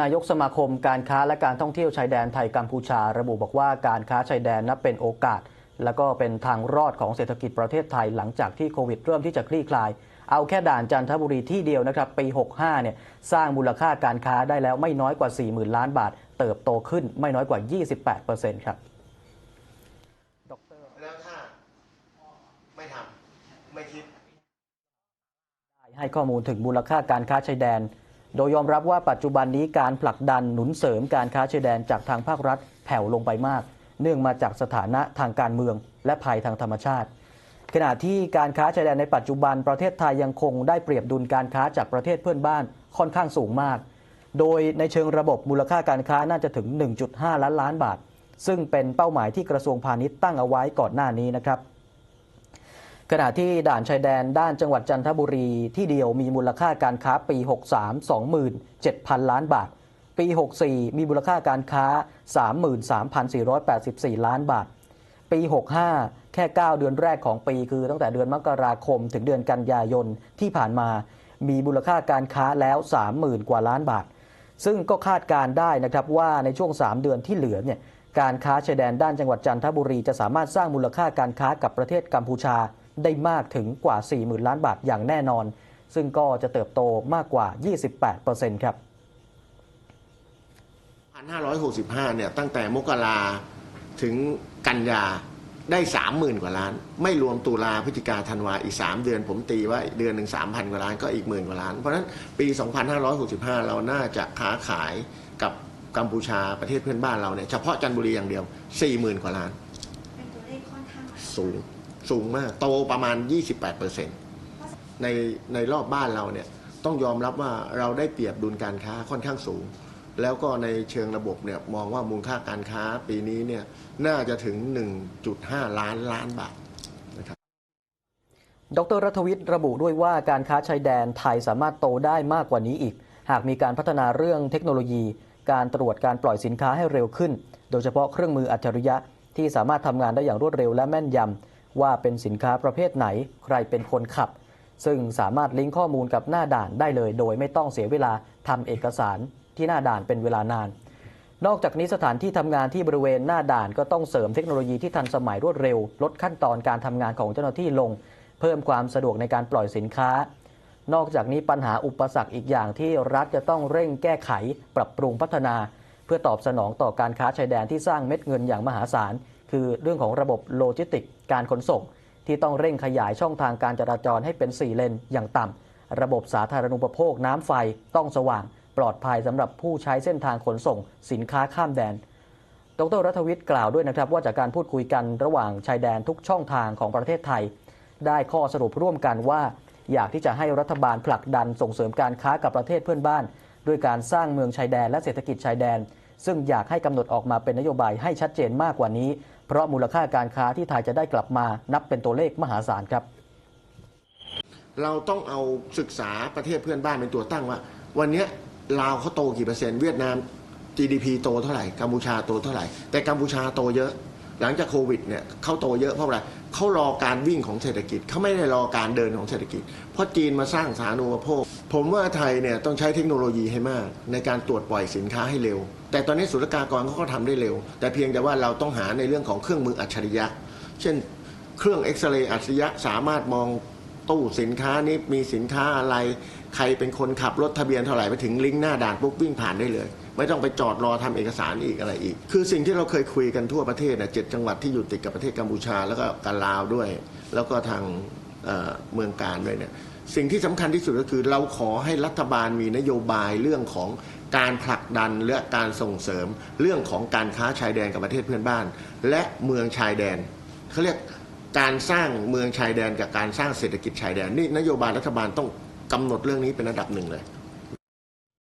นายกสมาคมการค้าและการท่องเที่ยวชายแดนไทยกัมพูชา ระบุบอกว่าการค้าชายแดนนับเป็นโอกาส และก็เป็นทางรอดของเศรษฐกิจประเทศไทยหลังจากที่โควิดเริ่มที่จะคลี่คลาย เอาแค่ด่านจันทบุรีที่เดียวนะครับ ปี 65 เนี่ยสร้างมูลค่าการค้าได้แล้วไม่น้อยกว่า 40,000 ล้านบาท เติบโตขึ้นไม่น้อยกว่า 28%ครับแล้วถ้าไม่ทำไม่คิดให้ข้อมูลถึงมูลค่าการค้าชายแดน โดยยอมรับว่าปัจจุบันนี้การผลักดันหนุนเสริมการค้าชายแดนจากทางภาครัฐแผ่วลงไปมาก เนื่องมาจากสถานะทางการเมือง และภัยทางธรรมชาติ ขณะที่การค้าชายแดนในปัจจุบันประเทศไทยยังคงได้เปรียบดุลการค้าจากประเทศเพื่อนบ้านค่อนข้างสูงมาก โดยในเชิงระบบมูลค่าการค้าน่าจะถึง 1.5 ล้านล้านบาท ซึ่งเป็นเป้าหมายที่กระทรวงพาณิชย์ตั้งเอาไว้ก่อนหน้านี้นะครับ ขณะที่ด่านชายแดนด้านจังหวัดจันทบุรีที่เดียวมีมูลค่าการค้าปี 63 27,000 ล้านบาท ปี 64 มีมูลค่าการค้า 33,484 ล้านบาท ปี 65 แค่ 9 เดือนแรกของปีคือตั้งแต่เดือนมกราคมถึงเดือนกันยายนที่ผ่านมา มีมูลค่าการค้าแล้ว 30,000 กว่าล้านบาท ซึ่งก็คาดการได้นะครับว่าในช่วง 3 เดือนที่เหลือเนี่ยการค้าชายแดนด้านจังหวัดจันทบุรีจะสามารถสร้างมูลค่าการค้ากับประเทศกัมพูชา ได้มากถึงกว่า 40,000 ล้านบาทอย่างแน่นอน ซึ่งก็จะเติบโตมากกว่า 28%ครับ 1,565 เนี่ย ตั้งแต่มกราถึงกันยาได้ 30,000 กว่าล้าน ไม่รวมตุลาพฤศจิกาธันวาอีก 3 เดือนผมตีว่าเดือนหนึ่ง3,000 กว่าล้านก็อีกหมื่นกว่าล้าน เพราะฉะนั้นปี 2565 เราน่าจะค้าขายกับกัมพูชาประเทศเพื่อนบ้านเราเนี่ยเฉพาะจันทบุรีอย่างเดียว 40,000 กว่าล้าน เป็นตัวเลขค่อนข้างสูง สูงมาก โตประมาณ 28%ในในรอบบ้านเราเนี่ยต้องยอมรับว่าเราได้เปรียบดุลการค้าค่อนข้างสูง แล้วก็ในเชิงระบบเนี่ยมองว่ามูลค่าการค้าปีนี้เนี่ยน่าจะถึง 1.5 ล้านล้านบาทนะครับดรรัฐวิทย์ระบุด้วยว่าการค้าชายแดนไทยสามารถโตได้มากกว่านี้อีก หากมีการพัฒนาเรื่องเทคโนโลยี การตรวจการปล่อยสินค้าให้เร็วขึ้น โดยเฉพาะเครื่องมืออัจฉริยะที่สามารถทำงานได้อย่างรวดเร็วและแม่นยำ ว่าเป็นสินค้าประเภทไหนใครเป็นคนขับ ซึ่งสามารถลิงก์ข้อมูลกับหน้าด่านได้เลย โดยไม่ต้องเสียเวลาทำเอกสารที่หน้าด่านเป็นเวลานาน นอกจากนี้สถานที่ทำงานที่บริเวณหน้าด่านก็ต้องเสริมเทคโนโลยีที่ทันสมัยรวดเร็ว ลดขั้นตอนการทำงานของเจ้าหน้าที่ลง เพิ่มความสะดวกในการปล่อยสินค้า นอกจากนี้ปัญหาอุปสรรคอีกอย่างที่รัฐจะต้องเร่งแก้ไข ปรับปรุงพัฒนา เพื่อตอบสนองต่อการค้าชายแดนที่สร้างเม็ดเงินอย่างมหาศาล คือเรื่องของระบบโลจิสติกการขนส่ง ที่ต้องเร่งขยายช่องทางการจราจรให้เป็น 4 เลนอย่างต่ำ ระบบสาธารณูปโภคน้ำไฟต้องสว่าง ปลอดภัยสำหรับผู้ใช้เส้นทางขนส่ง สินค้าข้ามแดน ดรรัฐวิทย์กล่าวด้วยนะครับ ว่าจากการพูดคุยกันระหว่างชายแดนทุกช่องทางของประเทศไทย ได้ข้อสรุปร่วมกันว่า อยากที่จะให้รัฐบาลผลักดันส่งเสริมการค้ากับประเทศเพื่อนบ้าน ด้วยการสร้างเมืองชายแดนและเศรษฐกิจชายแดน ซึ่งอยากให้กำหนดออกมาเป็นนโยบายให้ชัดเจนมากกว่านี้ เพราะมูลค่าการค้าที่ไทยจะได้กลับมานับเป็นตัวเลขมหาศาลครับเราต้องเอาศึกษาประเทศเพื่อนบ้านเป็นตัวตั้งว่า วันนี้ลาวเขาโตกี่เปอร์เซ็นต์เวียดนาม GDP โตเท่าไหร่กัมพูชาโตเท่าไหร่ แต่กัมพูชาโตเยอะ หลังจากโควิดเนี่ยเขาโตเยอะเพราะอะไรเขารอการวิ่งของเศรษฐกิจเขาไม่ได้รอการเดินของเศรษฐกิจ เพราะจีนมาสร้างสาธารณูปโภค ผมว่าไทยเนี่ยต้องใช้เทคโนโลยีให้มาก ในการตรวจปล่อยสินค้าให้เร็ว แต่ตอนนี้ศุลกากรเขาก็ทำได้เร็ว แต่เพียงแต่ว่าเราต้องหาในเรื่องของเครื่องมืออัจฉริยะ เช่น เครื่องเอ็กซเรย์อัจฉริยะสามารถมอง ตู้สินค้านี้มีสินค้าอะไร ใครเป็นคนขับรถทะเบียนเท่าไหร่ไปถึงลิงก์หน้าด่านปุ๊บวิ่งผ่านได้เลย ไม่ต้องไปจอดรอทำเอกสารอีกอะไรอีก คือสิ่งที่เราเคยคุยกันทั่วประเทศนะเจ็ดจังหวัดที่อยู่ติดกับประเทศกัมพูชาแล้วก็กันลาวด้วย แล้วก็ทางเเมืองการด้วยเนี่ยสิ่งที่สำคัญที่สุดก็คือเราขอให้รัฐบาลมีนโยบายเรื่องของการผลักดันและการส่งเสริมเรื่องของการค้าชายแดนกับประเทศเพื่อนบ้าน และเมืองชายแดนเขาเรียก การสร้างเมืองชายแดนกับการสร้างเศรษฐกิจชายแดนนี่นโยบายรัฐบาลต้องกำหนดเรื่องนี้เป็นระดับหนึ่งเลย